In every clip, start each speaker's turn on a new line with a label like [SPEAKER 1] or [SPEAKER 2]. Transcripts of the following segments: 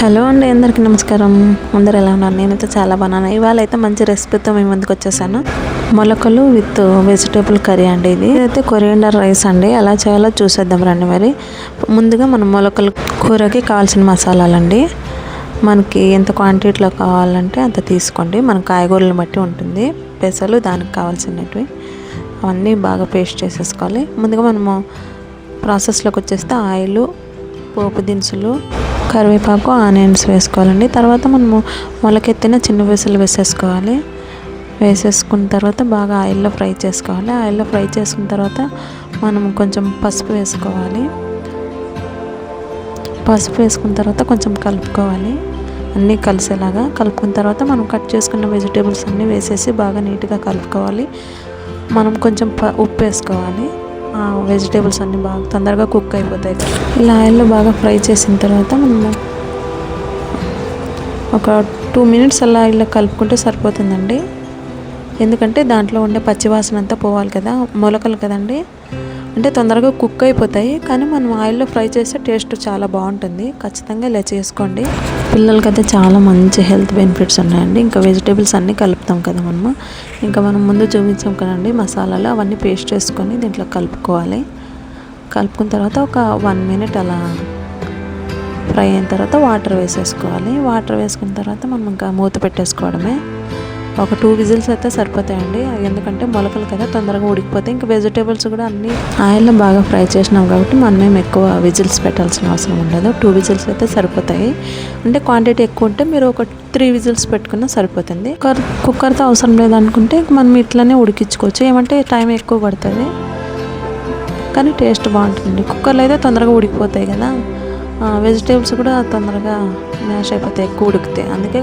[SPEAKER 1] Hello అండి అందరికీ నమస్కారం. అందరు ఎలా ఉన్నారు? నేనైతే చాలా బాగున్నాను. ఇవాళ అయితే మంచి రెసిపీతో మేము ముందుకు వచ్చేసాను. మొలకలు విత్ వెజిటేబుల్ కర్రీ అండి ఇది. ఇదైతే కొరియండర్ రైస్ అండి. ఎలా చేయాలో చూసేద్దాం రండి మరి. ముందుగా మనం మొలకలు కూరకి కావాల్సిన మసాలాలండి. మనకి ఎంత క్వాంటిటీలో కావాలంటే అంత తీసుకోండి. మన కాయగూరలను బట్టి ఉంటుంది. పెసలు దానికి కావాల్సినవి. అవన్నీ బాగా పేస్ట్ చేసేసుకోవాలి. ముందుగా మనము ప్రాసెస్లోకి వచ్చేస్తే ఆయిల్ పోపు దినుసులు కరివేపాకు ఆనియన్స్ వేసుకోవాలండి. తర్వాత మనము మొలకెత్తిన చిన్న పీసులు వేసేసుకోవాలి. వేసేసుకున్న తర్వాత బాగా ఆయిల్లో ఫ్రై చేసుకోవాలి. ఆయిల్లో ఫ్రై చేసుకున్న తర్వాత మనం కొంచెం పసుపు వేసుకోవాలి. పసుపు వేసుకున్న తర్వాత కొంచెం కలుపుకోవాలి. అన్నీ కలిసేలాగా కలుపుకున్న తర్వాత మనం కట్ చేసుకున్న వెజిటేబుల్స్ అన్నీ వేసేసి బాగా నీట్గా కలుపుకోవాలి. మనం కొంచెం ప ఉప్పు వేసుకోవాలి. వెజిటేబుల్స్ అన్నీ బాగా తొందరగా కుక్ అయిపోతాయి. ఇలా ఆయిల్లో బాగా ఫ్రై చేసిన తర్వాత మనం ఒక టూ మినిట్స్ అలా ఇలా కలుపుకుంటే సరిపోతుందండి. ఎందుకంటే దాంట్లో ఉండే పచ్చివాసన అంతా పోవాలి కదా మొలకలు కదండి. అంటే తొందరగా కుక్ అయిపోతాయి కానీ మనం ఆయిల్లో ఫ్రై చేస్తే టేస్ట్ చాలా బాగుంటుంది. ఖచ్చితంగా ఇలా చేసుకోండి. పిల్లలకైతే చాలా మంచి హెల్త్ బెనిఫిట్స్ ఉన్నాయండి. ఇంకా వెజిటేబుల్స్ అన్నీ కలుపుతాం కదా మనము. ఇంకా మనం ముందు చూపించాం కదండి మసాలాలు అవన్నీ పేస్ట్ చేసుకొని దీంట్లో కలుపుకోవాలి. కలుపుకున్న తర్వాత ఒక వన్ మినిట్ అలా ఫ్రై అయిన తర్వాత వాటర్ వేసేసుకోవాలి. వాటర్ వేసుకున్న తర్వాత మనం ఇంకా మూత పెట్టేసుకోవడమే. ఒక టూ విజిల్స్ అయితే సరిపోతాయండి. ఎందుకంటే మొలకలు కదా తొందరగా ఉడికిపోతాయి. ఇంకా వెజిటేబుల్స్ కూడా అన్ని ఆయిల్లో బాగా ఫ్రై చేసినాం కాబట్టి మనం ఏం ఎక్కువ విజిల్స్ పెట్టాల్సిన అవసరం ఉండదు. టూ విజిల్స్ అయితే సరిపోతాయి. అంటే క్వాంటిటీ ఎక్కువ ఉంటే మీరు ఒక త్రీ విజిల్స్ పెట్టుకున్నా సరిపోతుంది. కుక్కర్ కుక్కర్తో అవసరం లేదనుకుంటే మనం ఇట్లానే ఉడికించుకోవచ్చు. ఏమంటే టైం ఎక్కువ పడుతుంది. కానీ టేస్ట్ బాగుంటుంది కుక్కర్లో అయితే తొందరగా ఉడికిపోతాయి కదా. వెజిటేబుల్స్ కూడా తొందరగా మ్యాష్ అయిపోతాయి ఎక్కువ ఉడికితే అందుకే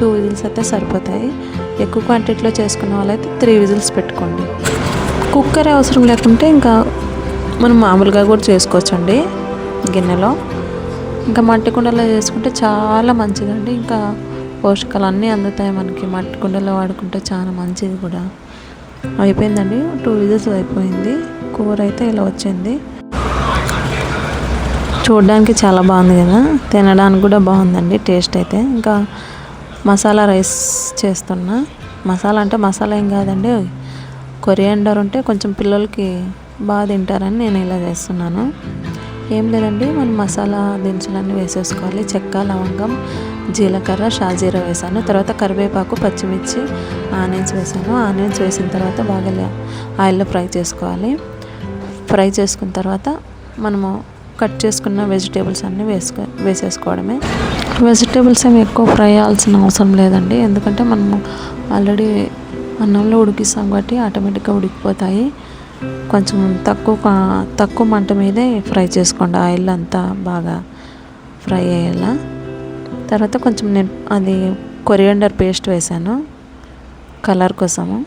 [SPEAKER 1] టూ విజిల్స్ అయితే సరిపోతాయి. ఎక్కువ క్వాంటిటీలో చేసుకున్న వాళ్ళైతే త్రీ విజిల్స్ పెట్టుకోండి. కుక్కర్ అవసరం లేకుంటే ఇంకా మనం మామూలుగా కూడా చేసుకోవచ్చండి గిన్నెలో. ఇంకా మట్టి కుండలో చేసుకుంటే చాలా మంచిదండి ఇంకా పోషకాలు అన్నీ అందుతాయి మనకి. మట్టి కుండలో వాడుకుంటే చాలా మంచిది కూడా. అయిపోయిందండి. టూ విజిల్స్ అయిపోయింది. కూర అయితే ఇలా వచ్చింది. చూడడానికి చాలా బాగుంది కదా. తినడానికి కూడా బాగుందండి టేస్ట్ అయితే. ఇంకా మసాలా రైస్ చేస్తున్నా. మసాలా అంటే మసాలా ఏం కాదండి. కొరియాండర్ ఉంటే కొంచెం పిల్లలకి బాగా తింటారని నేను ఇలా చేస్తున్నాను. ఏం లేదండి మనం మసాలా దినుసులన్నీ వేసేసుకోవాలి. చెక్క లవంగం జీలకర్ర షాజీరా వేసాను. తర్వాత కరివేపాకు పచ్చిమిర్చి ఆనియన్స్ వేసాను. ఆనియన్స్ వేసిన తర్వాత బాగా ఆయిల్లో ఫ్రై చేసుకోవాలి. ఫ్రై చేసుకున్న తర్వాత మనము కట్ చేసుకున్న వెజిటేబుల్స్ అన్నీ వేసుకో వేసేసుకోవడమే. వెజిటేబుల్స్ ఏమి ఎక్కువ ఫ్రై అవ్వాల్సిన అవసరం లేదండి. ఎందుకంటే మనము ఆల్రెడీ అన్నంలో ఉడికిస్తాం కాబట్టి ఆటోమేటిక్గా ఉడికిపోతాయి. కొంచెం తక్కువ తక్కువ మంట మీదే ఫ్రై చేసుకోండి. ఆయిల్ అంతా బాగా ఫ్రై అయ్యేలా. తర్వాత కొంచెం నేను అది కొరియండర్ పేస్ట్ వేసాను. కలర్ కోసము.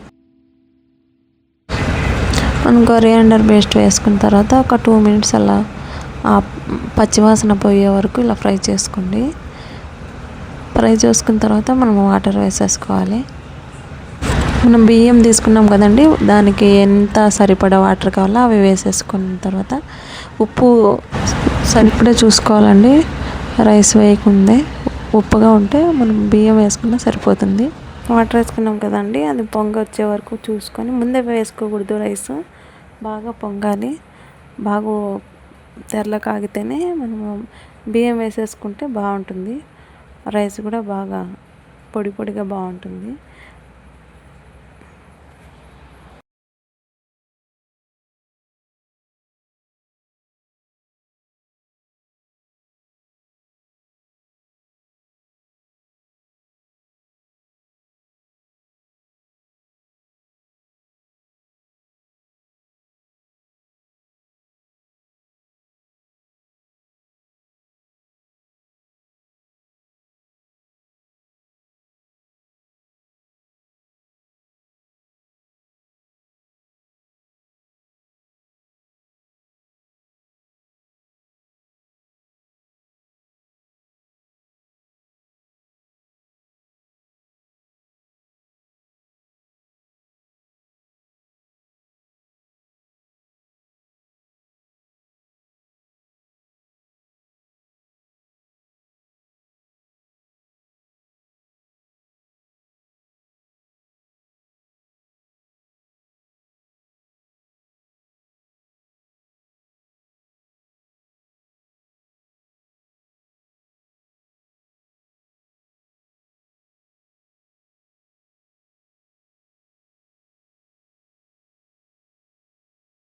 [SPEAKER 1] మనం కొరియండర్ పేస్ట్ వేసుకున్న తర్వాత ఒక టూ మినిట్స్ అలా పచ్చివాసన పోయే వరకు ఇలా ఫ్రై చేసుకోండి. ఫ్రై చేసుకున్న తర్వాత మనం వాటర్ వేసేసుకోవాలి. మనం బియ్యం తీసుకున్నాం కదండి దానికి ఎంత సరిపడా వాటర్ కావాలో అవి వేసేసుకున్న తర్వాత ఉప్పు సరిపడా చూసుకోవాలండి. రైస్ వేయకుందే ఉప్పుగా ఉంటే మనం బియ్యం వేసుకున్నా సరిపోతుంది. వాటర్ వేసుకున్నాం కదండి అది పొంగ వచ్చే వరకు చూసుకొని ముందే వేసుకోకూడదు రైస్. బాగా పొంగాలి. బాగా తెరల కాగితేనే మనము బియ్యం వేసేసుకుంటే బాగుంటుంది. రైస్ కూడా బాగా పొడి పొడిగా బాగుంటుంది.